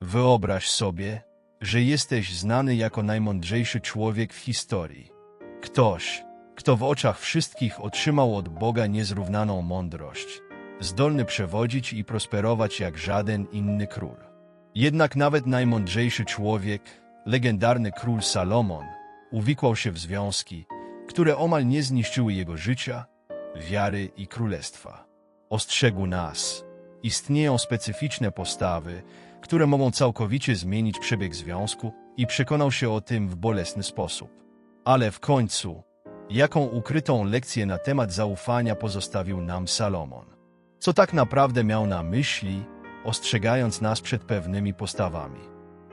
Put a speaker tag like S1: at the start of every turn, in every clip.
S1: Wyobraź sobie, że jesteś znany jako najmądrzejszy człowiek w historii. Ktoś, kto w oczach wszystkich otrzymał od Boga niezrównaną mądrość, zdolny przewodzić i prosperować jak żaden inny król. Jednak nawet najmądrzejszy człowiek, legendarny król Salomon, uwikłał się w związki, które omal nie zniszczyły jego życia, wiary i królestwa. Ostrzegł nas. Istnieją specyficzne postawy, które mogą całkowicie zmienić przebieg związku i przekonał się o tym w bolesny sposób. Ale w końcu, jaką ukrytą lekcję na temat zaufania pozostawił nam Salomon? Co tak naprawdę miał na myśli, ostrzegając nas przed pewnymi postawami?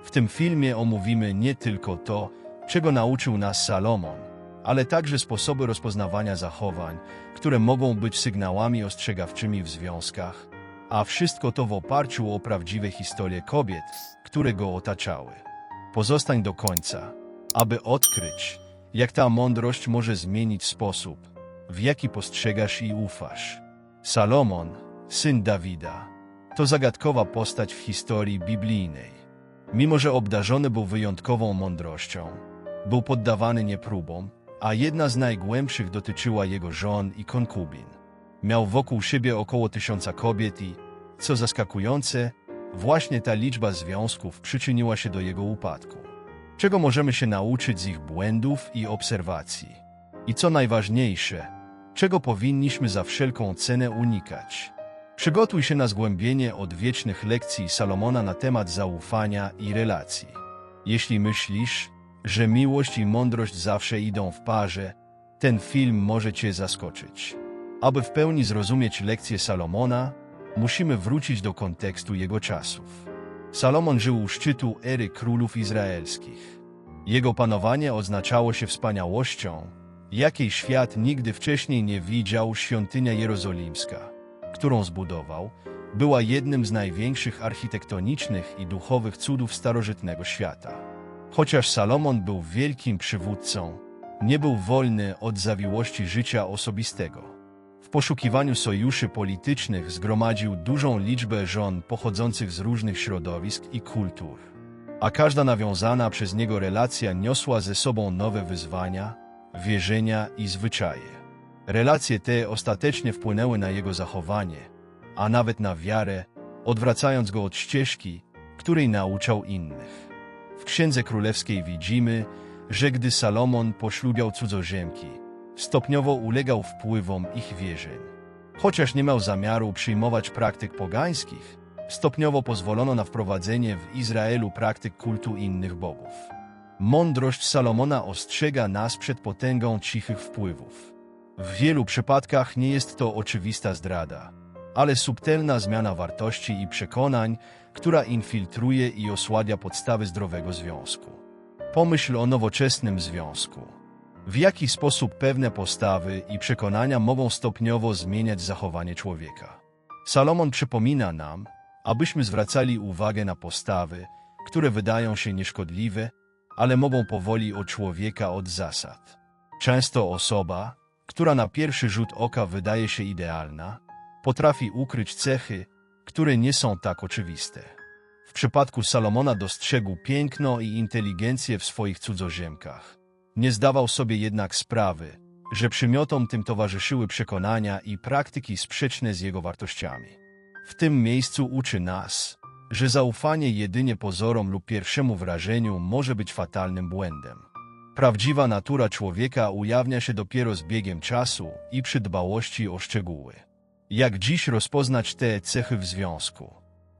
S1: W tym filmie omówimy nie tylko to, czego nauczył nas Salomon, ale także sposoby rozpoznawania zachowań, które mogą być sygnałami ostrzegawczymi w związkach, a wszystko to w oparciu o prawdziwe historie kobiet, które go otaczały. Pozostań do końca, aby odkryć, jak ta mądrość może zmienić sposób, w jaki postrzegasz i ufasz. Salomon, syn Dawida, to zagadkowa postać w historii biblijnej. Mimo, że obdarzony był wyjątkową mądrością, był poddawany nieprobom, a jedna z najgłębszych dotyczyła jego żon i konkubin. Miał wokół siebie około tysiąca kobiet i, co zaskakujące, właśnie ta liczba związków przyczyniła się do jego upadku. Czego możemy się nauczyć z ich błędów i obserwacji? I co najważniejsze, czego powinniśmy za wszelką cenę unikać? Przygotuj się na zgłębienie odwiecznych lekcji Salomona na temat zaufania i relacji. Jeśli myślisz, że miłość i mądrość zawsze idą w parze, ten film może Cię zaskoczyć. Aby w pełni zrozumieć lekcję Salomona, musimy wrócić do kontekstu jego czasów. Salomon żył u szczytu ery królów izraelskich. Jego panowanie oznaczało się wspaniałością, jakiej świat nigdy wcześniej nie widział. Świątynia jerozolimska, którą zbudował, była jednym z największych architektonicznych i duchowych cudów starożytnego świata. Chociaż Salomon był wielkim przywódcą, nie był wolny od zawiłości życia osobistego. W poszukiwaniu sojuszy politycznych zgromadził dużą liczbę żon pochodzących z różnych środowisk i kultur, a każda nawiązana przez niego relacja niosła ze sobą nowe wyzwania, wierzenia i zwyczaje. Relacje te ostatecznie wpłynęły na jego zachowanie, a nawet na wiarę, odwracając go od ścieżki, której nauczał innych. W Księdze Królewskiej widzimy, że gdy Salomon poślubiał cudzoziemki, stopniowo ulegał wpływom ich wierzeń. Chociaż nie miał zamiaru przyjmować praktyk pogańskich, stopniowo pozwolono na wprowadzenie w Izraelu praktyk kultu innych bogów. Mądrość Salomona ostrzega nas przed potęgą cichych wpływów. W wielu przypadkach nie jest to oczywista zdrada, ale subtelna zmiana wartości i przekonań, która infiltruje i osłabia podstawy zdrowego związku. Pomyśl o nowoczesnym związku. W jaki sposób pewne postawy i przekonania mogą stopniowo zmieniać zachowanie człowieka. Salomon przypomina nam, abyśmy zwracali uwagę na postawy, które wydają się nieszkodliwe, ale mogą powoli od człowieka od zasad. Często osoba, która na pierwszy rzut oka wydaje się idealna, potrafi ukryć cechy, które nie są tak oczywiste. W przypadku Salomona dostrzegł piękno i inteligencję w swoich cudzoziemkach. Nie zdawał sobie jednak sprawy, że przymiotom tym towarzyszyły przekonania i praktyki sprzeczne z jego wartościami. W tym miejscu uczy nas, że zaufanie jedynie pozorom lub pierwszemu wrażeniu może być fatalnym błędem. Prawdziwa natura człowieka ujawnia się dopiero z biegiem czasu i przy dbałości o szczegóły. Jak dziś rozpoznać te cechy w związku?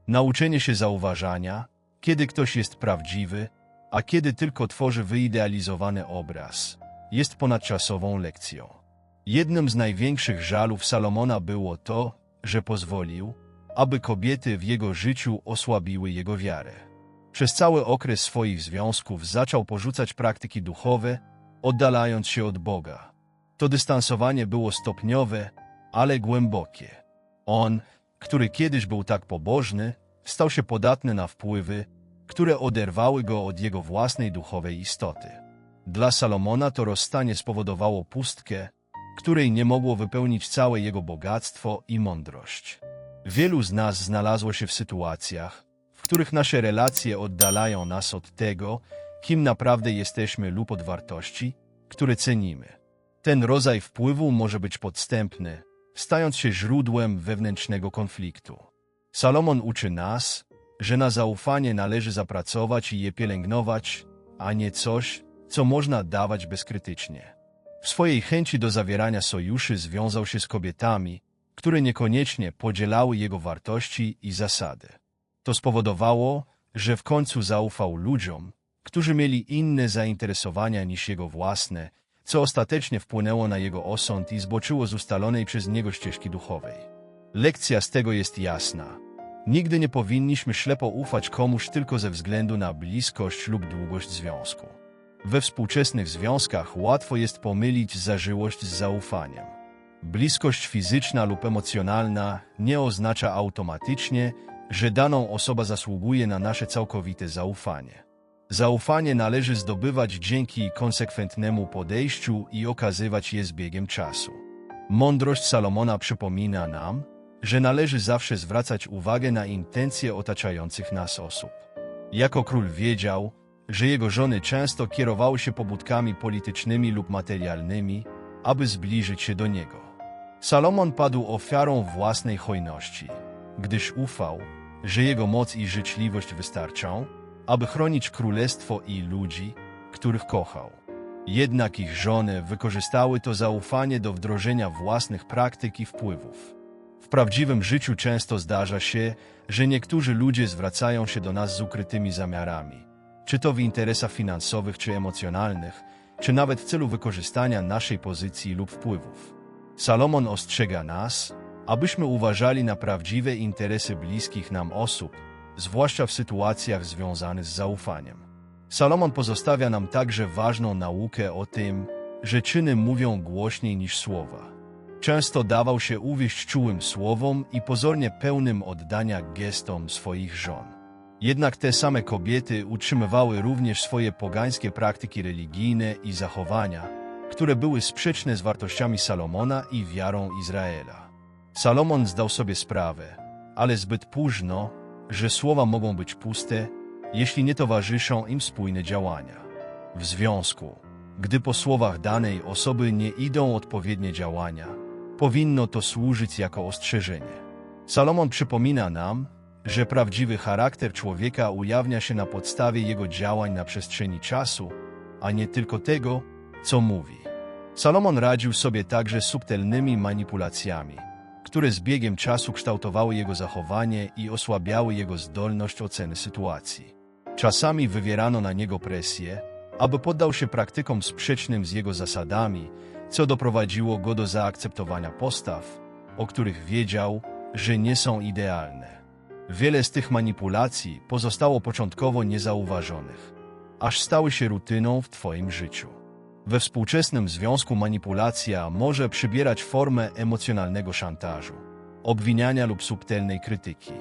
S1: Nauczenie się zauważania, kiedy ktoś jest prawdziwy, a kiedy tylko tworzy wyidealizowany obraz, jest ponadczasową lekcją. Jednym z największych żalów Salomona było to, że pozwolił, aby kobiety w jego życiu osłabiły jego wiarę. Przez cały okres swoich związków zaczął porzucać praktyki duchowe, oddalając się od Boga. To dystansowanie było stopniowe, ale głębokie. On, który kiedyś był tak pobożny, stał się podatny na wpływy, które oderwały go od jego własnej duchowej istoty. Dla Salomona to rozstanie spowodowało pustkę, której nie mogło wypełnić całe jego bogactwo i mądrość. Wielu z nas znalazło się w sytuacjach, w których nasze relacje oddalają nas od tego, kim naprawdę jesteśmy lub od wartości, które cenimy. Ten rodzaj wpływu może być podstępny, stając się źródłem wewnętrznego konfliktu. Salomon uczy nas, że na zaufanie należy zapracować i je pielęgnować, a nie coś, co można dawać bezkrytycznie. W swojej chęci do zawierania sojuszy związał się z kobietami, które niekoniecznie podzielały jego wartości i zasady. To spowodowało, że w końcu zaufał ludziom, którzy mieli inne zainteresowania niż jego własne, co ostatecznie wpłynęło na jego osąd i zboczyło z ustalonej przez niego ścieżki duchowej. Lekcja z tego jest jasna. Nigdy nie powinniśmy ślepo ufać komuś tylko ze względu na bliskość lub długość związku. We współczesnych związkach łatwo jest pomylić zażyłość z zaufaniem. Bliskość fizyczna lub emocjonalna nie oznacza automatycznie, że daną osoba zasługuje na nasze całkowite zaufanie. Zaufanie należy zdobywać dzięki konsekwentnemu podejściu i okazywać je z biegiem czasu. Mądrość Salomona przypomina nam, że należy zawsze zwracać uwagę na intencje otaczających nas osób. Jako król wiedział, że jego żony często kierowały się pobudkami politycznymi lub materialnymi, aby zbliżyć się do niego. Salomon padł ofiarą własnej hojności, gdyż ufał, że jego moc i życzliwość wystarczą, aby chronić królestwo i ludzi, których kochał. Jednak ich żony wykorzystały to zaufanie do wdrożenia własnych praktyk i wpływów. W prawdziwym życiu często zdarza się, że niektórzy ludzie zwracają się do nas z ukrytymi zamiarami, czy to w interesach finansowych czy emocjonalnych, czy nawet w celu wykorzystania naszej pozycji lub wpływów. Salomon ostrzega nas, abyśmy uważali na prawdziwe interesy bliskich nam osób, zwłaszcza w sytuacjach związanych z zaufaniem. Salomon pozostawia nam także ważną naukę o tym, że czyny mówią głośniej niż słowa. Często dawał się uwieść czułym słowom i pozornie pełnym oddania gestom swoich żon. Jednak te same kobiety utrzymywały również swoje pogańskie praktyki religijne i zachowania, które były sprzeczne z wartościami Salomona i wiarą Izraela. Salomon zdał sobie sprawę, ale zbyt późno, że słowa mogą być puste, jeśli nie towarzyszą im spójne działania. W związku, gdy po słowach danej osoby nie idą odpowiednie działania, powinno to służyć jako ostrzeżenie. Salomon przypomina nam, że prawdziwy charakter człowieka ujawnia się na podstawie jego działań na przestrzeni czasu, a nie tylko tego, co mówi. Salomon radził sobie także subtelnymi manipulacjami, które z biegiem czasu kształtowały jego zachowanie i osłabiały jego zdolność oceny sytuacji. Czasami wywierano na niego presję, aby poddał się praktykom sprzecznym z jego zasadami, co doprowadziło go do zaakceptowania postaw, o których wiedział, że nie są idealne. Wiele z tych manipulacji pozostało początkowo niezauważonych, aż stały się rutyną w Twoim życiu. We współczesnym związku manipulacja może przybierać formę emocjonalnego szantażu, obwiniania lub subtelnej krytyki.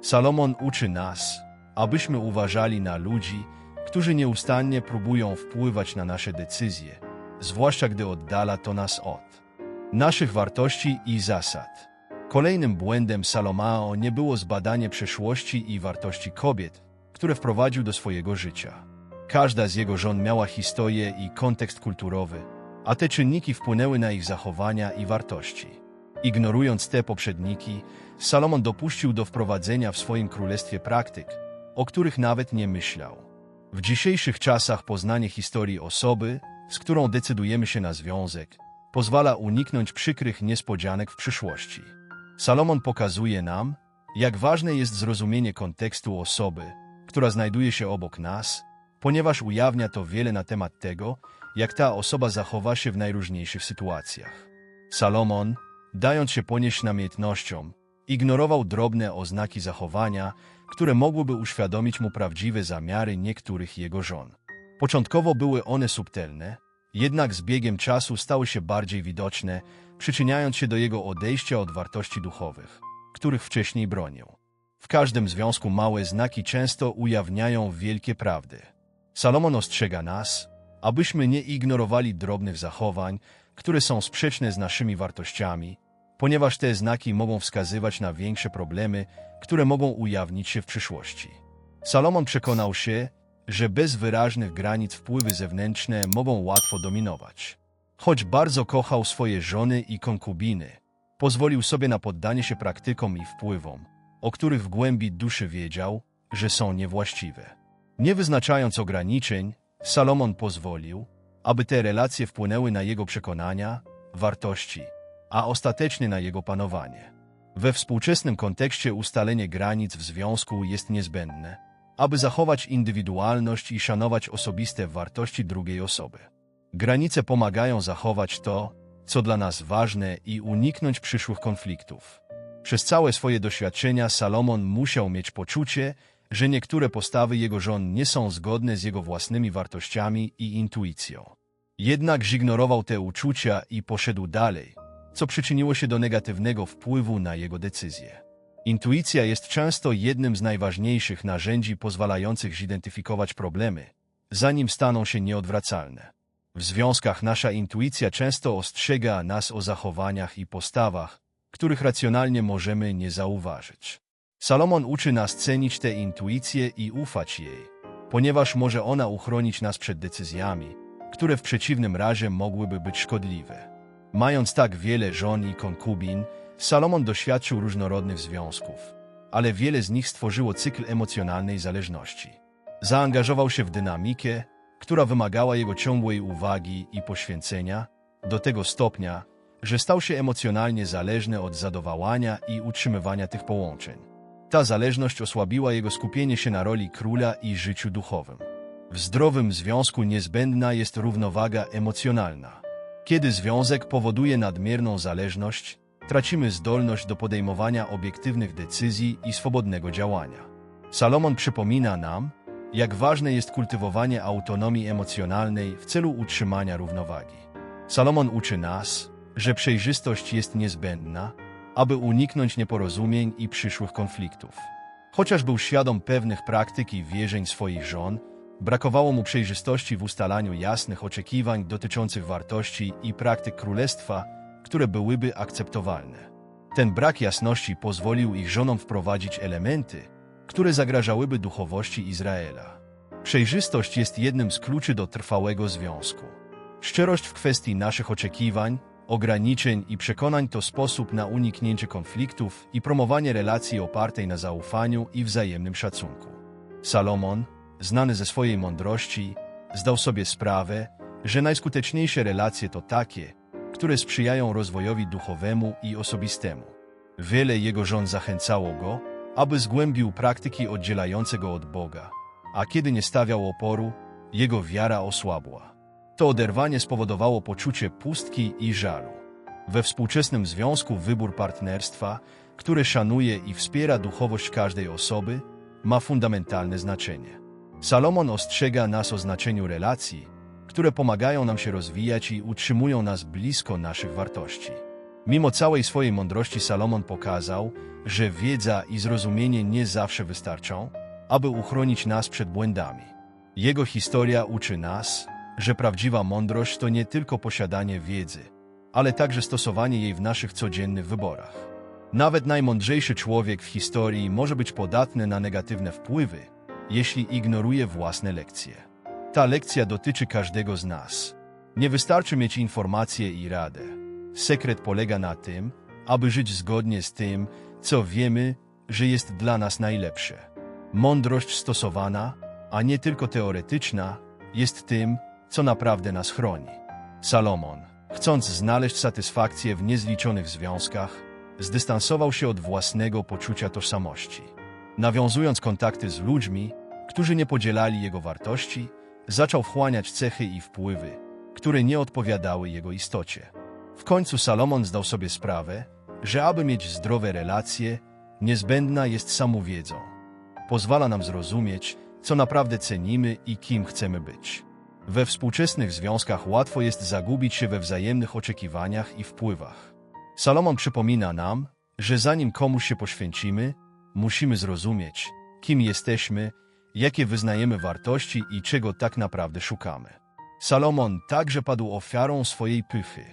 S1: Salomon uczy nas, abyśmy uważali na ludzi, którzy nieustannie próbują wpływać na nasze decyzje, zwłaszcza gdy oddala to nas od naszych wartości i zasad. Kolejnym błędem Salomao nie było zbadanie przeszłości i wartości kobiet, które wprowadził do swojego życia. Każda z jego żon miała historię i kontekst kulturowy, a te czynniki wpłynęły na ich zachowania i wartości. Ignorując te poprzedniki, Salomon dopuścił do wprowadzenia w swoim królestwie praktyk, o których nawet nie myślał. W dzisiejszych czasach poznanie historii osoby, z którą decydujemy się na związek, pozwala uniknąć przykrych niespodzianek w przyszłości. Salomon pokazuje nam, jak ważne jest zrozumienie kontekstu osoby, która znajduje się obok nas, ponieważ ujawnia to wiele na temat tego, jak ta osoba zachowa się w najróżniejszych sytuacjach. Salomon, dając się ponieść namiętnościom, ignorował drobne oznaki zachowania, które mogłyby uświadomić mu prawdziwe zamiary niektórych jego żon. Początkowo były one subtelne, jednak z biegiem czasu stały się bardziej widoczne, przyczyniając się do jego odejścia od wartości duchowych, których wcześniej bronił. W każdym związku małe znaki często ujawniają wielkie prawdy. Salomon ostrzega nas, abyśmy nie ignorowali drobnych zachowań, które są sprzeczne z naszymi wartościami, ponieważ te znaki mogą wskazywać na większe problemy, które mogą ujawnić się w przyszłości. Salomon przekonał się, że bez wyraźnych granic wpływy zewnętrzne mogą łatwo dominować. Choć bardzo kochał swoje żony i konkubiny, pozwolił sobie na poddanie się praktykom i wpływom, o których w głębi duszy wiedział, że są niewłaściwe. Nie wyznaczając ograniczeń, Salomon pozwolił, aby te relacje wpłynęły na jego przekonania, wartości, a ostatecznie na jego panowanie. We współczesnym kontekście ustalenie granic w związku jest niezbędne, aby zachować indywidualność i szanować osobiste wartości drugiej osoby. Granice pomagają zachować to, co dla nas ważne i uniknąć przyszłych konfliktów. Przez całe swoje doświadczenia Salomon musiał mieć poczucie, że niektóre postawy jego żon nie są zgodne z jego własnymi wartościami i intuicją. Jednak zignorował te uczucia i poszedł dalej, co przyczyniło się do negatywnego wpływu na jego decyzje. Intuicja jest często jednym z najważniejszych narzędzi pozwalających zidentyfikować problemy, zanim staną się nieodwracalne. W związkach nasza intuicja często ostrzega nas o zachowaniach i postawach, których racjonalnie możemy nie zauważyć. Salomon uczy nas cenić tę intuicję i ufać jej, ponieważ może ona uchronić nas przed decyzjami, które w przeciwnym razie mogłyby być szkodliwe. Mając tak wiele żon i konkubin, Salomon doświadczył różnorodnych związków, ale wiele z nich stworzyło cykl emocjonalnej zależności. Zaangażował się w dynamikę, która wymagała jego ciągłej uwagi i poświęcenia, do tego stopnia, że stał się emocjonalnie zależny od zadowalania i utrzymywania tych połączeń. Ta zależność osłabiła jego skupienie się na roli króla i życiu duchowym. W zdrowym związku niezbędna jest równowaga emocjonalna. Kiedy związek powoduje nadmierną zależność, tracimy zdolność do podejmowania obiektywnych decyzji i swobodnego działania. Salomon przypomina nam, jak ważne jest kultywowanie autonomii emocjonalnej w celu utrzymania równowagi. Salomon uczy nas, że przejrzystość jest niezbędna, aby uniknąć nieporozumień i przyszłych konfliktów. Chociaż był świadom pewnych praktyk i wierzeń swoich żon, brakowało mu przejrzystości w ustalaniu jasnych oczekiwań dotyczących wartości i praktyk królestwa, które byłyby akceptowalne. Ten brak jasności pozwolił ich żonom wprowadzić elementy, które zagrażałyby duchowości Izraela. Przejrzystość jest jednym z kluczy do trwałego związku. Szczerość w kwestii naszych oczekiwań, ograniczeń i przekonań to sposób na uniknięcie konfliktów i promowanie relacji opartej na zaufaniu i wzajemnym szacunku. Salomon, znany ze swojej mądrości, zdał sobie sprawę, że najskuteczniejsze relacje to takie, które sprzyjają rozwojowi duchowemu i osobistemu. Wiele jego żon zachęcało go, aby zgłębił praktyki oddzielające go od Boga, a kiedy nie stawiał oporu, jego wiara osłabła. To oderwanie spowodowało poczucie pustki i żalu. We współczesnym związku wybór partnerstwa, które szanuje i wspiera duchowość każdej osoby, ma fundamentalne znaczenie. Salomon ostrzega nas o znaczeniu relacji, które pomagają nam się rozwijać i utrzymują nas blisko naszych wartości. Mimo całej swojej mądrości Salomon pokazał, że wiedza i zrozumienie nie zawsze wystarczą, aby uchronić nas przed błędami. Jego historia uczy nas, że prawdziwa mądrość to nie tylko posiadanie wiedzy, ale także stosowanie jej w naszych codziennych wyborach. Nawet najmądrzejszy człowiek w historii może być podatny na negatywne wpływy, jeśli ignoruje własne lekcje. Ta lekcja dotyczy każdego z nas. Nie wystarczy mieć informacje i radę. Sekret polega na tym, aby żyć zgodnie z tym, co wiemy, że jest dla nas najlepsze. Mądrość stosowana, a nie tylko teoretyczna, jest tym, co naprawdę nas chroni. Salomon, chcąc znaleźć satysfakcję w niezliczonych związkach, zdystansował się od własnego poczucia tożsamości. Nawiązując kontakty z ludźmi, którzy nie podzielali jego wartości, zaczął wchłaniać cechy i wpływy, które nie odpowiadały jego istocie. W końcu Salomon zdał sobie sprawę, że aby mieć zdrowe relacje, niezbędna jest samowiedzą. Pozwala nam zrozumieć, co naprawdę cenimy i kim chcemy być. We współczesnych związkach łatwo jest zagubić się we wzajemnych oczekiwaniach i wpływach. Salomon przypomina nam, że zanim komuś się poświęcimy, musimy zrozumieć, kim jesteśmy, jakie wyznajemy wartości i czego tak naprawdę szukamy. Salomon także padł ofiarą swojej pychy.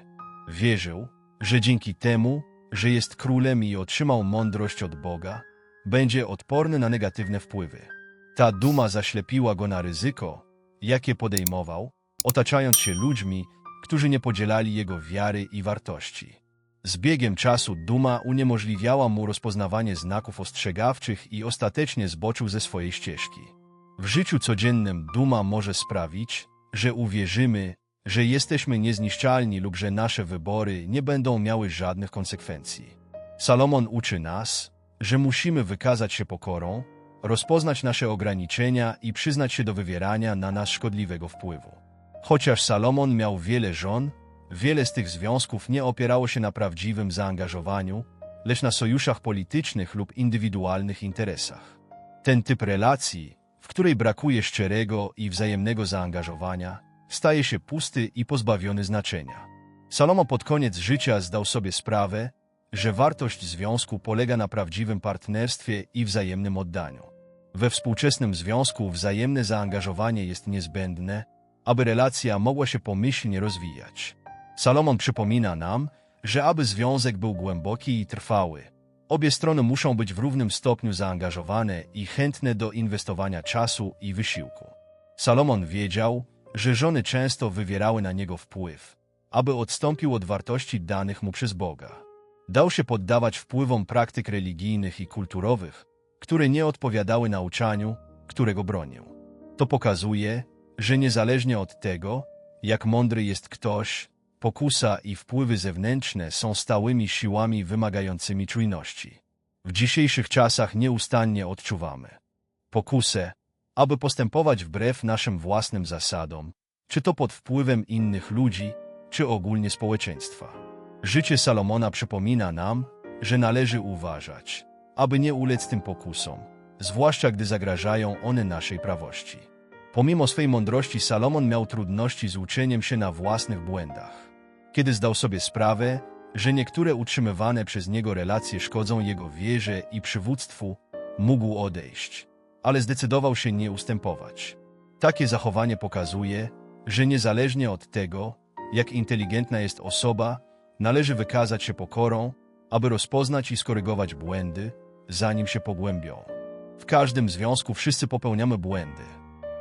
S1: Wierzył, że dzięki temu, że jest królem i otrzymał mądrość od Boga, będzie odporny na negatywne wpływy. Ta duma zaślepiła go na ryzyko, jakie podejmował, otaczając się ludźmi, którzy nie podzielali jego wiary i wartości. Z biegiem czasu duma uniemożliwiała mu rozpoznawanie znaków ostrzegawczych i ostatecznie zboczył ze swojej ścieżki. W życiu codziennym duma może sprawić, że uwierzymy, że jesteśmy niezniszczalni lub że nasze wybory nie będą miały żadnych konsekwencji. Salomon uczy nas, że musimy wykazać się pokorą, rozpoznać nasze ograniczenia i przyznać się do wywierania na nas szkodliwego wpływu. Chociaż Salomon miał wiele żon, wiele z tych związków nie opierało się na prawdziwym zaangażowaniu, lecz na sojuszach politycznych lub indywidualnych interesach. Ten typ relacji, w której brakuje szczerego i wzajemnego zaangażowania, staje się pusty i pozbawiony znaczenia. Salomon pod koniec życia zdał sobie sprawę, że wartość związku polega na prawdziwym partnerstwie i wzajemnym oddaniu. We współczesnym związku wzajemne zaangażowanie jest niezbędne, aby relacja mogła się pomyślnie rozwijać. Salomon przypomina nam, że aby związek był głęboki i trwały, obie strony muszą być w równym stopniu zaangażowane i chętne do inwestowania czasu i wysiłku. Salomon wiedział, że żony często wywierały na niego wpływ, aby odstąpił od wartości danych mu przez Boga. Dał się poddawać wpływom praktyk religijnych i kulturowych, które nie odpowiadały nauczaniu, którego bronił. To pokazuje, że niezależnie od tego, jak mądry jest ktoś, pokusa i wpływy zewnętrzne są stałymi siłami wymagającymi czujności. W dzisiejszych czasach nieustannie odczuwamy pokusę, aby postępować wbrew naszym własnym zasadom, czy to pod wpływem innych ludzi, czy ogólnie społeczeństwa. Życie Salomona przypomina nam, że należy uważać, aby nie ulec tym pokusom, zwłaszcza gdy zagrażają one naszej prawości. Pomimo swej mądrości Salomon miał trudności z uczeniem się na własnych błędach. Kiedy zdał sobie sprawę, że niektóre utrzymywane przez niego relacje szkodzą jego wierze i przywództwu, mógł odejść, ale zdecydował się nie ustępować. Takie zachowanie pokazuje, że niezależnie od tego, jak inteligentna jest osoba, należy wykazać się pokorą, aby rozpoznać i skorygować błędy, zanim się pogłębią. W każdym związku wszyscy popełniamy błędy.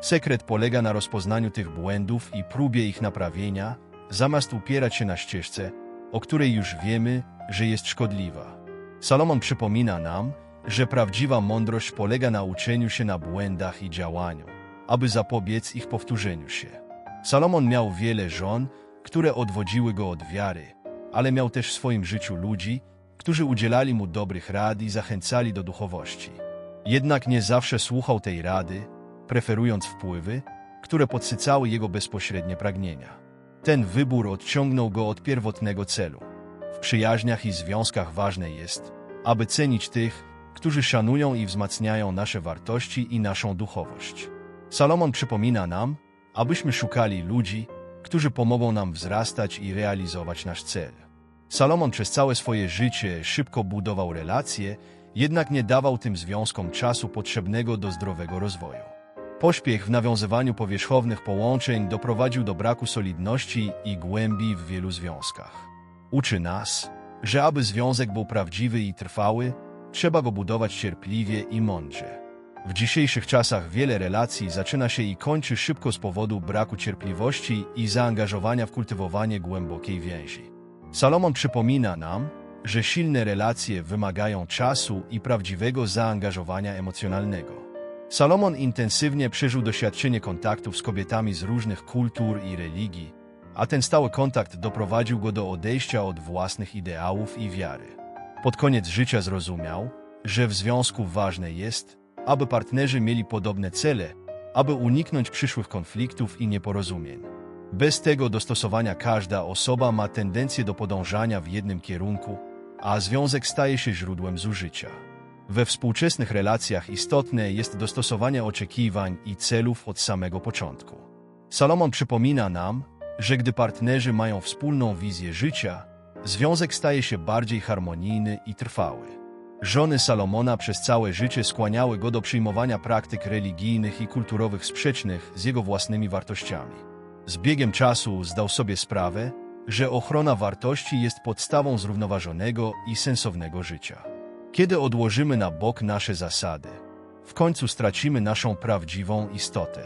S1: Sekret polega na rozpoznaniu tych błędów i próbie ich naprawienia, zamiast upierać się na ścieżce, o której już wiemy, że jest szkodliwa. Salomon przypomina nam, że prawdziwa mądrość polega na uczeniu się na błędach i działaniu, aby zapobiec ich powtórzeniu się. Salomon miał wiele żon, które odwodziły go od wiary, ale miał też w swoim życiu ludzi, którzy udzielali mu dobrych rad i zachęcali do duchowości. Jednak nie zawsze słuchał tej rady, preferując wpływy, które podsycały jego bezpośrednie pragnienia. Ten wybór odciągnął go od pierwotnego celu. W przyjaźniach i związkach ważne jest, aby cenić tych, którzy szanują i wzmacniają nasze wartości i naszą duchowość. Salomon przypomina nam, abyśmy szukali ludzi, którzy pomogą nam wzrastać i realizować nasz cel. Salomon przez całe swoje życie szybko budował relacje, jednak nie dawał tym związkom czasu potrzebnego do zdrowego rozwoju. Pośpiech w nawiązywaniu powierzchownych połączeń doprowadził do braku solidności i głębi w wielu związkach. Uczy nas, że aby związek był prawdziwy i trwały, trzeba go budować cierpliwie i mądrze. W dzisiejszych czasach wiele relacji zaczyna się i kończy szybko z powodu braku cierpliwości i zaangażowania w kultywowanie głębokiej więzi. Salomon przypomina nam, że silne relacje wymagają czasu i prawdziwego zaangażowania emocjonalnego. Salomon intensywnie przeżył doświadczenie kontaktów z kobietami z różnych kultur i religii, a ten stały kontakt doprowadził go do odejścia od własnych ideałów i wiary. Pod koniec życia zrozumiał, że w związku ważne jest, aby partnerzy mieli podobne cele, aby uniknąć przyszłych konfliktów i nieporozumień. Bez tego dostosowania każda osoba ma tendencję do podążania w jednym kierunku, a związek staje się źródłem zużycia. We współczesnych relacjach istotne jest dostosowanie oczekiwań i celów od samego początku. Salomon przypomina nam, że gdy partnerzy mają wspólną wizję życia, związek staje się bardziej harmonijny i trwały. Żony Salomona przez całe życie skłaniały go do przyjmowania praktyk religijnych i kulturowych sprzecznych z jego własnymi wartościami. Z biegiem czasu zdał sobie sprawę, że ochrona wartości jest podstawą zrównoważonego i sensownego życia. Kiedy odłożymy na bok nasze zasady, w końcu stracimy naszą prawdziwą istotę.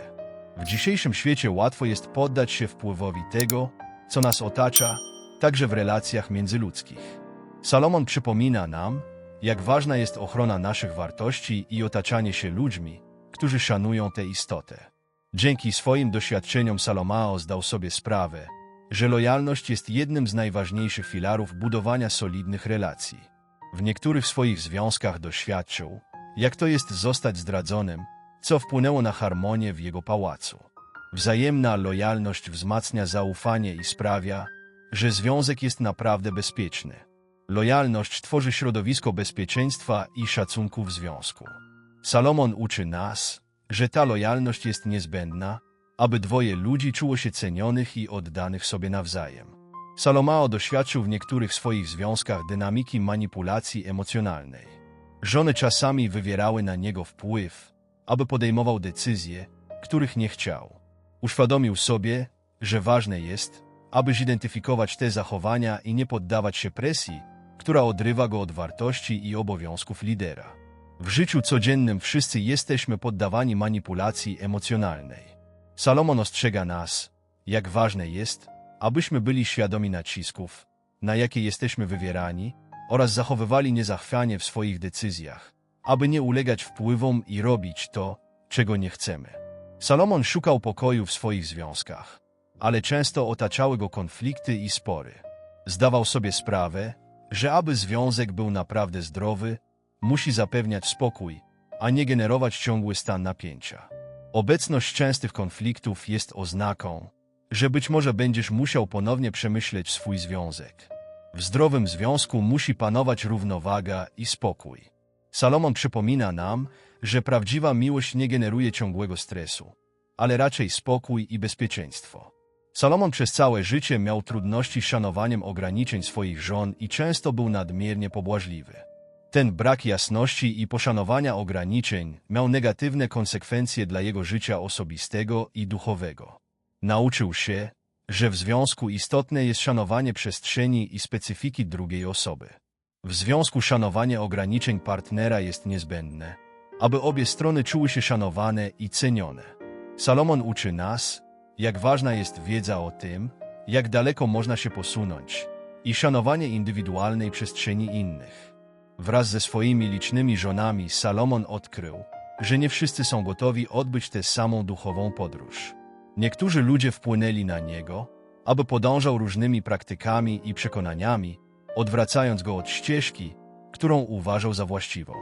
S1: W dzisiejszym świecie łatwo jest poddać się wpływowi tego, co nas otacza, także w relacjach międzyludzkich. Salomon przypomina nam, jak ważna jest ochrona naszych wartości i otaczanie się ludźmi, którzy szanują tę istotę. Dzięki swoim doświadczeniom Salomao zdał sobie sprawę, że lojalność jest jednym z najważniejszych filarów budowania solidnych relacji. W niektórych swoich związkach doświadczył, jak to jest zostać zdradzonym, co wpłynęło na harmonię w jego pałacu. Wzajemna lojalność wzmacnia zaufanie i sprawia, że związek jest naprawdę bezpieczny. Lojalność tworzy środowisko bezpieczeństwa i szacunku w związku. Salomon uczy nas, że ta lojalność jest niezbędna, aby dwoje ludzi czuło się cenionych i oddanych sobie nawzajem. Salomao doświadczył w niektórych swoich związkach dynamiki manipulacji emocjonalnej. Żony czasami wywierały na niego wpływ, aby podejmował decyzje, których nie chciał. Uświadomił sobie, że ważne jest, aby zidentyfikować te zachowania i nie poddawać się presji, która odrywa go od wartości i obowiązków lidera. W życiu codziennym wszyscy jesteśmy poddawani manipulacji emocjonalnej. Salomon ostrzega nas, jak ważne jest, abyśmy byli świadomi nacisków, na jakie jesteśmy wywierani, oraz zachowywali niezachwianie w swoich decyzjach, aby nie ulegać wpływom i robić to, czego nie chcemy. Salomon szukał pokoju w swoich związkach, ale często otaczały go konflikty i spory. Zdawał sobie sprawę, że aby związek był naprawdę zdrowy, musi zapewniać spokój, a nie generować ciągły stan napięcia. Obecność częstych konfliktów jest oznaką, że być może będziesz musiał ponownie przemyśleć swój związek. W zdrowym związku musi panować równowaga i spokój. Salomon przypomina nam, że prawdziwa miłość nie generuje ciągłego stresu, ale raczej spokój i bezpieczeństwo. Salomon przez całe życie miał trudności z szanowaniem ograniczeń swoich żon i często był nadmiernie pobłażliwy. Ten brak jasności i poszanowania ograniczeń miał negatywne konsekwencje dla jego życia osobistego i duchowego. Nauczył się, że w związku istotne jest szanowanie przestrzeni i specyfiki drugiej osoby. W związku szanowanie ograniczeń partnera jest niezbędne, aby obie strony czuły się szanowane i cenione. Salomon uczy nas, jak ważna jest wiedza o tym, jak daleko można się posunąć i szanowanie indywidualnej przestrzeni innych. Wraz ze swoimi licznymi żonami Salomon odkrył, że nie wszyscy są gotowi odbyć tę samą duchową podróż. Niektórzy ludzie wpłynęli na niego, aby podążał różnymi praktykami i przekonaniami, odwracając go od ścieżki, którą uważał za właściwą.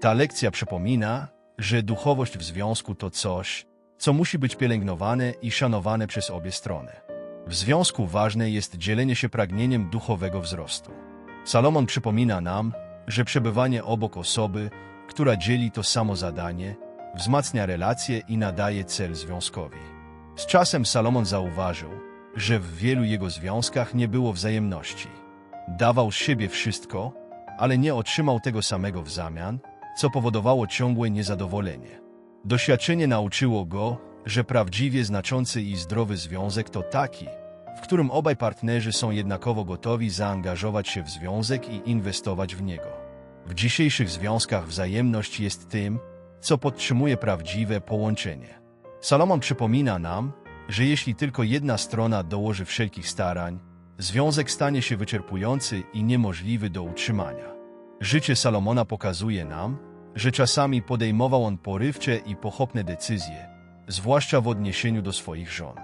S1: Ta lekcja przypomina, że duchowość w związku to coś, co musi być pielęgnowane i szanowane przez obie strony. W związku ważne jest dzielenie się pragnieniem duchowego wzrostu. Salomon przypomina nam, że przebywanie obok osoby, która dzieli to samo zadanie, wzmacnia relacje i nadaje cel związkowi. Z czasem Salomon zauważył, że w wielu jego związkach nie było wzajemności. Dawał z siebie wszystko, ale nie otrzymał tego samego w zamian, co powodowało ciągłe niezadowolenie. Doświadczenie nauczyło go, że prawdziwie znaczący i zdrowy związek to taki, w którym obaj partnerzy są jednakowo gotowi zaangażować się w związek i inwestować w niego. W dzisiejszych związkach wzajemność jest tym, co podtrzymuje prawdziwe połączenie. Salomon przypomina nam, że jeśli tylko jedna strona dołoży wszelkich starań, związek stanie się wyczerpujący i niemożliwy do utrzymania. Życie Salomona pokazuje nam, że czasami podejmował on porywcze i pochopne decyzje, zwłaszcza w odniesieniu do swoich żon.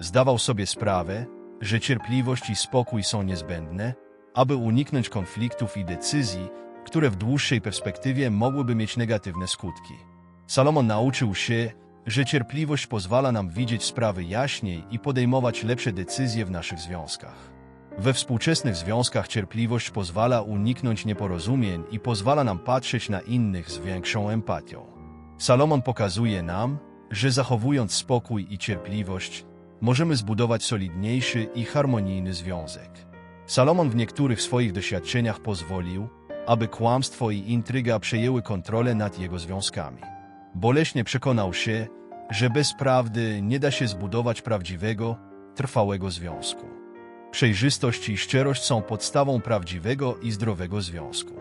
S1: Zdawał sobie sprawę, że cierpliwość i spokój są niezbędne, aby uniknąć konfliktów i decyzji, które w dłuższej perspektywie mogłyby mieć negatywne skutki. Salomon nauczył się, że cierpliwość pozwala nam widzieć sprawy jaśniej i podejmować lepsze decyzje w naszych związkach. We współczesnych związkach cierpliwość pozwala uniknąć nieporozumień i pozwala nam patrzeć na innych z większą empatią. Salomon pokazuje nam, że zachowując spokój i cierpliwość, możemy zbudować solidniejszy i harmonijny związek. Salomon w niektórych swoich doświadczeniach pozwolił, aby kłamstwo i intryga przejęły kontrolę nad jego związkami. Boleśnie przekonał się, że bez prawdy nie da się zbudować prawdziwego, trwałego związku. Przejrzystość i szczerość są podstawą prawdziwego i zdrowego związku.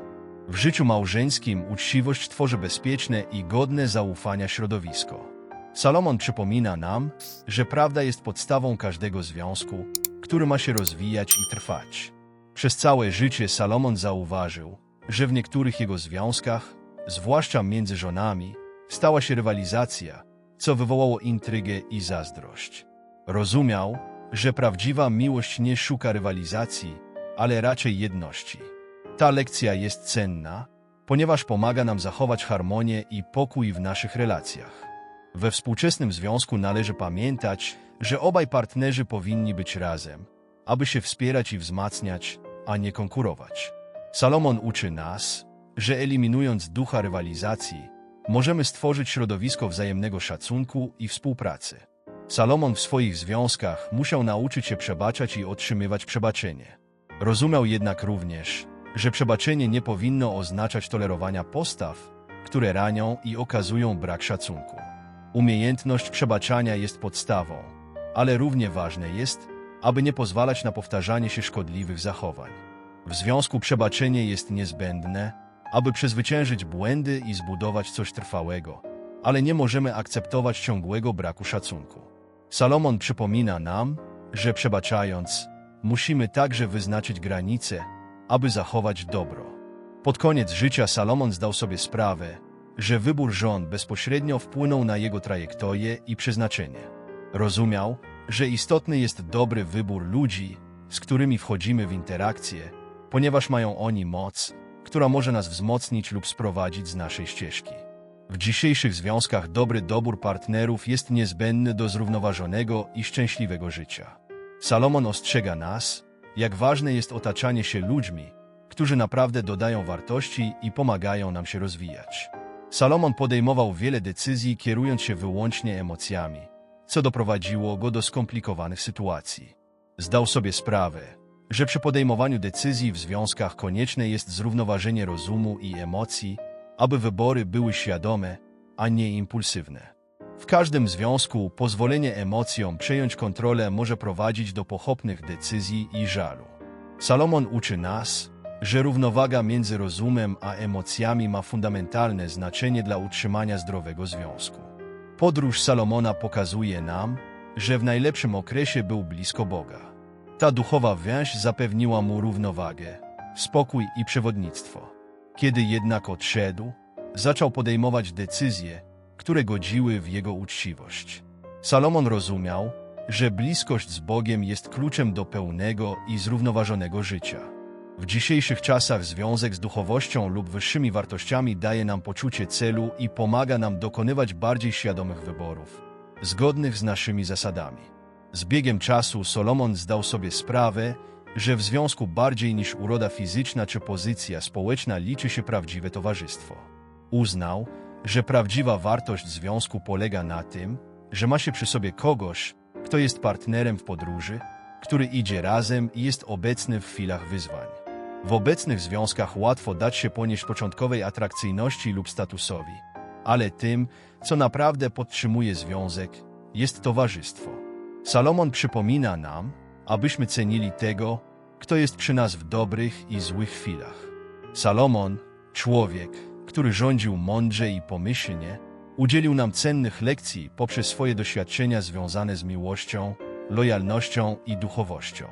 S1: W życiu małżeńskim uczciwość tworzy bezpieczne i godne zaufania środowisko. Salomon przypomina nam, że prawda jest podstawą każdego związku, który ma się rozwijać i trwać. Przez całe życie Salomon zauważył, że w niektórych jego związkach, zwłaszcza między żonami, stała się rywalizacja, co wywołało intrygę i zazdrość. Rozumiał, że prawdziwa miłość nie szuka rywalizacji, ale raczej jedności. Ta lekcja jest cenna, ponieważ pomaga nam zachować harmonię i pokój w naszych relacjach. We współczesnym związku należy pamiętać, że obaj partnerzy powinni być razem, aby się wspierać i wzmacniać, a nie konkurować. Salomon uczy nas, że eliminując ducha rywalizacji, możemy stworzyć środowisko wzajemnego szacunku i współpracy. Salomon w swoich związkach musiał nauczyć się przebaczać i otrzymywać przebaczenie. Rozumiał jednak również, że przebaczenie nie powinno oznaczać tolerowania postaw, które ranią i okazują brak szacunku. Umiejętność przebaczania jest podstawą, ale równie ważne jest, aby nie pozwalać na powtarzanie się szkodliwych zachowań. W związku przebaczenie jest niezbędne, aby przezwyciężyć błędy i zbudować coś trwałego, ale nie możemy akceptować ciągłego braku szacunku. Salomon przypomina nam, że przebaczając, musimy także wyznaczyć granice, aby zachować dobro. Pod koniec życia Salomon zdał sobie sprawę, że wybór żon bezpośrednio wpłynął na jego trajektorię i przeznaczenie. Rozumiał, że istotny jest dobry wybór ludzi, z którymi wchodzimy w interakcje, ponieważ mają oni moc, która może nas wzmocnić lub sprowadzić z naszej ścieżki. W dzisiejszych związkach dobry dobór partnerów jest niezbędny do zrównoważonego i szczęśliwego życia. Salomon ostrzega nas, jak ważne jest otaczanie się ludźmi, którzy naprawdę dodają wartości i pomagają nam się rozwijać. Salomon podejmował wiele decyzji kierując się wyłącznie emocjami, co doprowadziło go do skomplikowanych sytuacji. Zdał sobie sprawę, że przy podejmowaniu decyzji w związkach konieczne jest zrównoważenie rozumu i emocji, aby wybory były świadome, a nie impulsywne. W każdym związku pozwolenie emocjom przejąć kontrolę może prowadzić do pochopnych decyzji i żalu. Salomon uczy nas, że równowaga między rozumem a emocjami ma fundamentalne znaczenie dla utrzymania zdrowego związku. Podróż Salomona pokazuje nam, że w najlepszym okresie był blisko Boga. Ta duchowa więź zapewniła mu równowagę, spokój i przewodnictwo. Kiedy jednak odszedł, zaczął podejmować decyzje, które godziły w jego uczciwość. Salomon rozumiał, że bliskość z Bogiem jest kluczem do pełnego i zrównoważonego życia. W dzisiejszych czasach związek z duchowością lub wyższymi wartościami daje nam poczucie celu i pomaga nam dokonywać bardziej świadomych wyborów, zgodnych z naszymi zasadami. Z biegiem czasu Solomon zdał sobie sprawę, że w związku bardziej niż uroda fizyczna czy pozycja społeczna liczy się prawdziwe towarzystwo. Uznał, że prawdziwa wartość związku polega na tym, że ma się przy sobie kogoś, kto jest partnerem w podróży, który idzie razem i jest obecny w chwilach wyzwań. W obecnych związkach łatwo dać się ponieść początkowej atrakcyjności lub statusowi, ale tym, co naprawdę podtrzymuje związek, jest towarzystwo. Salomon przypomina nam, abyśmy cenili tego, kto jest przy nas w dobrych i złych chwilach. Salomon, człowiek, który rządził mądrze i pomyślnie, udzielił nam cennych lekcji poprzez swoje doświadczenia związane z miłością, lojalnością i duchowością.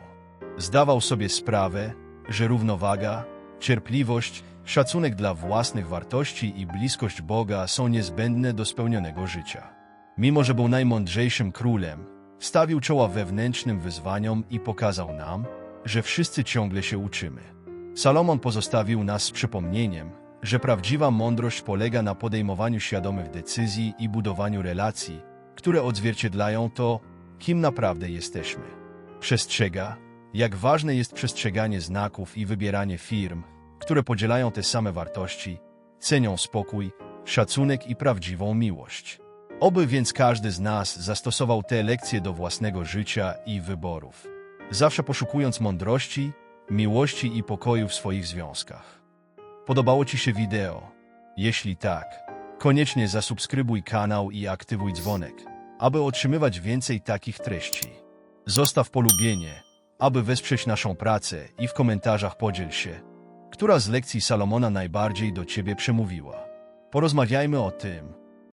S1: Zdawał sobie sprawę, że równowaga, cierpliwość, szacunek dla własnych wartości i bliskość Boga są niezbędne do spełnionego życia. Mimo, że był najmądrzejszym królem, stawił czoła wewnętrznym wyzwaniom i pokazał nam, że wszyscy ciągle się uczymy. Salomon pozostawił nas z przypomnieniem, że prawdziwa mądrość polega na podejmowaniu świadomych decyzji i budowaniu relacji, które odzwierciedlają to, kim naprawdę jesteśmy. Przestrzega, jak ważne jest przestrzeganie znaków i wybieranie firm, które podzielają te same wartości, cenią spokój, szacunek i prawdziwą miłość. Oby więc każdy z nas zastosował te lekcje do własnego życia i wyborów, zawsze poszukując mądrości, miłości i pokoju w swoich związkach. Podobało Ci się wideo? Jeśli tak, koniecznie zasubskrybuj kanał i aktywuj dzwonek, aby otrzymywać więcej takich treści. Zostaw polubienie, aby wesprzeć naszą pracę i w komentarzach podziel się, Która z lekcji Salomona najbardziej do ciebie przemówiła? Porozmawiajmy o tym,